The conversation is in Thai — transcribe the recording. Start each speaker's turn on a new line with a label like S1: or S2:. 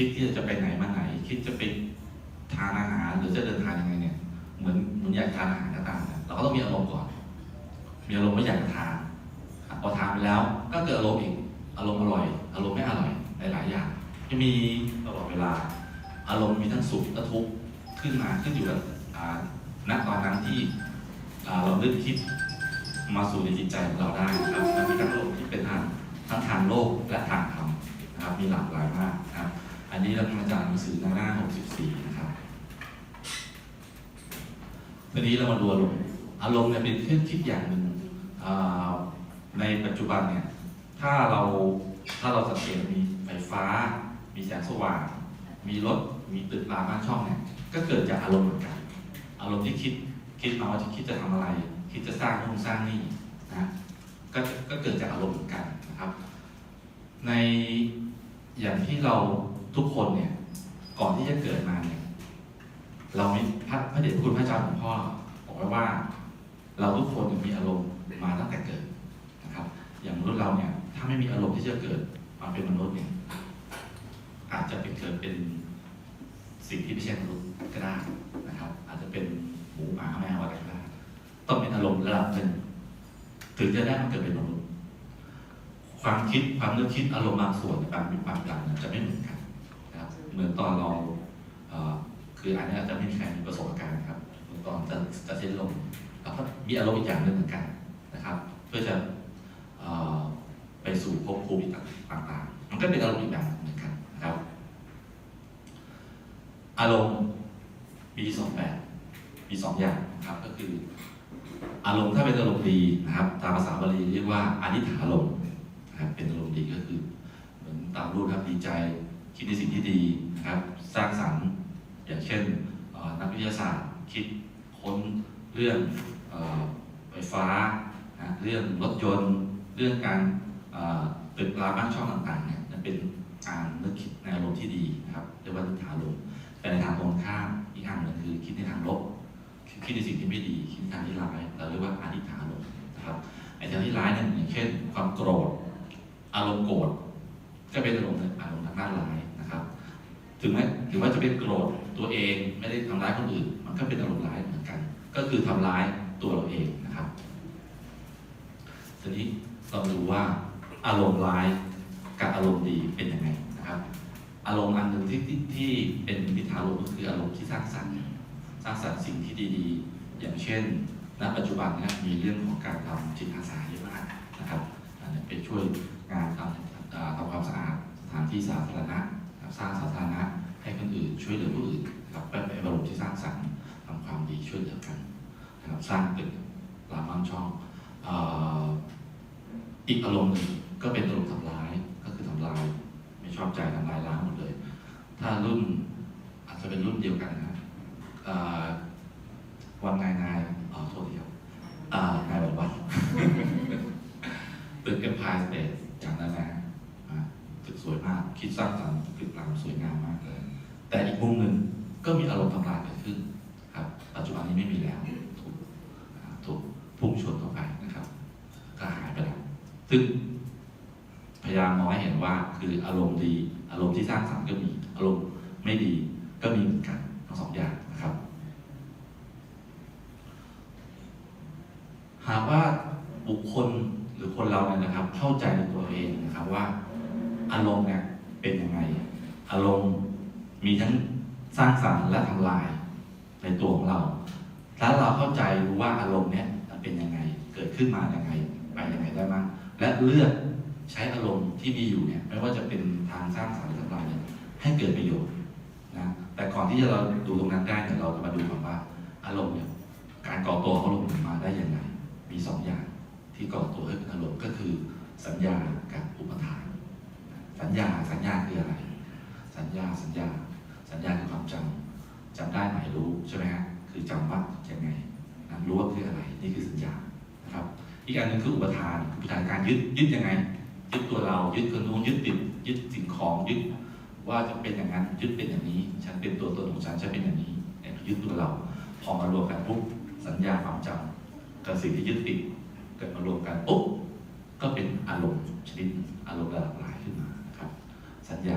S1: คิดที่จะไปไหนมาไหน คิดจะไปทานอาหารหรือจะเดินทางยังไงเนี่ย เหมือนเหมือนอยากทานอาหารก็ตามนะเราก็ต้องมีอารมณ์ก่อน มีอารมณ์ไม่อยากทานอะพอทานไปแล้ว ก็เกิดอารมณ์อีก อารมณ์อร่อย อารมณ์ไม่อร่อยหลายๆอย่างจะมีตลอดเวลา อารมณ์มีทั้งสุขและทุกข์ขึ้นมาขึ้นอยู่กับอ่าณตอนนั้นที่เราเลือกคิดมาสู่ในจิตใจของเราได้นะครับมีทั้งอารมณ์ที่เป็นทางทั้งทางโลกและทางธรรมนะครับมีหลากหลายมากนะครับ นนี้เรามาจากหนังสือหน้า64 นะครับทีนี้เรามาดูอารมณ์ อารมณ์เนี่ยเป็นเครื่องคิดอย่างหนึ่งในปัจจุบันเนี่ย ถ้าเราถ้าเราสังเกตมีไฟฟ้า มีแสงสว่าง มีรถ มีตึกรามบ้านช่องเนี่ย ก็เกิดจากอารมณ์เหมือนกัน อารมณ์ที่คิด คิดมาว่าจะคิดจะทำอะไร คิดจะสร้างนู่นสร้างนี่นะ ก็ก็เกิดจากอารมณ์เหมือนกันนะครับ ในอย่างที่เรา ทุกคนเนี่ย ก่อนที่จะเกิดมาเนี่ย เรามีพระพระเดชพระคุณพระเจ้าของพ่อบอกไว้ว่า เราทุกคนมีอารมณ์มาตั้งแต่เกิดนะครับ อย่างมนุษย์เราเนี่ย ถ้าไม่มีอารมณ์ที่จะเกิดมาเป็นมนุษย์เนี่ย อาจจะเป็นเกิดเป็นสิ่งที่ไม่ใช่มนุษย์ก็ได้นะครับ อาจจะเป็นหมูหมาแมวอะไรก็ได้ต้องเป็นอารมณ์ระดับหนึ่งถึงจะได้มาเกิดเป็นมนุษย์ความคิดความนึกคิดอารมณ์บางส่วนบางบางอย่างเนี่ยจะไม่เหมือนกัน เหมือนตอนเราคืออันนี้อาจจะไม่มีใครมีประสบการณ์ครับเมือตอนจะจะเส้นลมเราก็มีอารมณ์อีกอย่างหนึ่งเหมือนกันนะครับ เพื่อจะไปสู่ภพภูมิต่างๆ มันก็เป็นอารมณ์อีกแบบเหมือนกันนะครับ อารมณ์มีสองแบบมีสองอย่างนะครับก็คือ อารมณ์ถ้าเป็นอารมณ์ดีนะครับ ตามภาษาบาลีเรียกว่าอนิถารมณ์นะครับเป็นอารมณ์ดีก็คือ เหมือนตามรูปครับดีใจ คิดในสิ่งที่ดี นะครับสร้างสรรค์อย่างเช่นนักวิทยาศาสตร์คิดค้นเรื่องอไฟฟ้านะเรื่องรถยนต์ เรื่องการเอ่อตึกราบ้านช่องต่างๆเนี่ยนั่นเป็นการนึกคิดในอารมณ์ที่ดีนะครับเรียกว่านิถารมแต่ในทางตรงข้ามอีกอันหนึ่งคือคิดในทางลบคิดในสิ่งที่ไม่ดีคิดในทางที่ร้ายเราเรียกว่าอานิถารมนะครับไอ้ทางที่ร้ายเนี่ยอย่างเช่น ความโกรธอารมณ์โกรธก็เป็นอารมณ์อารมณ์ทางด้านร้าย ถึงแม้ถึงว่าจะเป็นโกรธตัวเองไม่ได้ทำร้ายคนอื่น มันก็เป็นอารมณ์ร้ายเหมือนกัน ก็คือทำร้ายตัวเราเองนะครับทีนี้เราดูว่าอารมณ์ร้ายกับอารมณ์ดีเป็นยังไงนะครับ อารมณ์อันหนึ่งที่ที่ที่เป็นมิถารมก็คืออารมณ์ที่สร้างสรรค์สร้างสรรค์สิ่งที่ดีๆ อย่างเช่นณปัจจุบันเนะมีเรื่องของการทำจิตอาสาเยอะมากนะครับอันนี้ไปช่วยงานทำทำความสะอาดสถานที่สาธารณะ สร้างสาธารณะให้คนอื่นช่วยเหลือผู้อื่นนะครับเป็นเป็นอารมณ์ที่สร้างสรรค์ทำความดีช่วยเหลือกันนะครับสร้างตึกรามบ้านช่องอีกอารมณ์หนึ่งก็เป็นอารมณ์ทำร้ายก็คือทำลายไม่ชอบใจทำลายล้างหมดเลย ถ้ารุ่นอาจจะเป็นรุ่นเดียวกันนะวันนายนายอ๋อโทษทีครับอ่านายวันวัน ตึกเอ็มพายสเตทอย่างนั้นนะอ่าตึกสวยมาก คิดสร้างสรรค์ตึกรามสวยงามมากเลย แต่อีกมุมหนึ่งก็มีอารมณ์ทำลายเกิดขึ้นครับ ปัจจุบันนี้ไม่มีแล้วถูกถูกพุ่งชนเข้าไปนะครับ ก็หายไปแล้วซึ่งพยายามมองให้เห็นว่าคืออารมณ์ดี อารมณ์ที่สร้างสรรค์ก็มีอารมณ์ไม่ดีก็มีเหมือนกันทั้งสองอย่างนะครับ หากว่าบุคคลหรือคนเราเนี่ยนะครับ เข้าใจในตัวเองนะครับว่าอารมณ์เนี่ย เป็นยังไง อารมณ์มีทั้งสร้างสรรค์และทำลายในตัวของเราถ้าเราเข้าใจรู้ว่าอารมณ์เนี่ยมันเป็นยังไง เกิดขึ้นมาอยังไงไปยังไงได้บ้างและเลือกใช้อารมณ์ที่มีอยู่เนี่ยไม่ว่าจะเป็นทางสร้างสรรค์หรือทำลายเนี่ยให้เกิดประโยชน์นะแต่ก่อนที่จะเราดูตรงนั้นได้เนี่ยเราจะมาดูก่อนว่าอารมณ์เนี่ยการก่อตัวของอารมณ์มาได้ยังไงมีสองอย่างที่ก่อตัวให้เป็นอารมณ์ก็คือสัญญากับอุปทาน สัญญาสัญญาคืออะไร สัญญาสัญญา สัญญาคือความจำจำได้หมายรู้ใช่ไหมฮะคือจำว่ายังไงนะรู้ว่าคืออะไรนี่คือสัญญานะครับ อีกอันหนึงคืออุปทานอุปทานการยึดยึดยังไง ยึดตัวเรา ยึดคนนู้นยึดติดยึดสิ่งของยึดว่าจะเป็นอย่างนั้นยึดเป็นอย่างนี้ ฉันเป็นตัวตนของฉันฉันเป็นอย่างนี้เนี่ยยึดตัวเรา พอมารวมกันปุ๊บสัญญาความจำกับสิ่งที่ยึดติดเกิดมารวมกันปุ๊บก็เป็นอารมณ์ชนิดอารมณ์ระดับหลายขึ้นมา สัญญา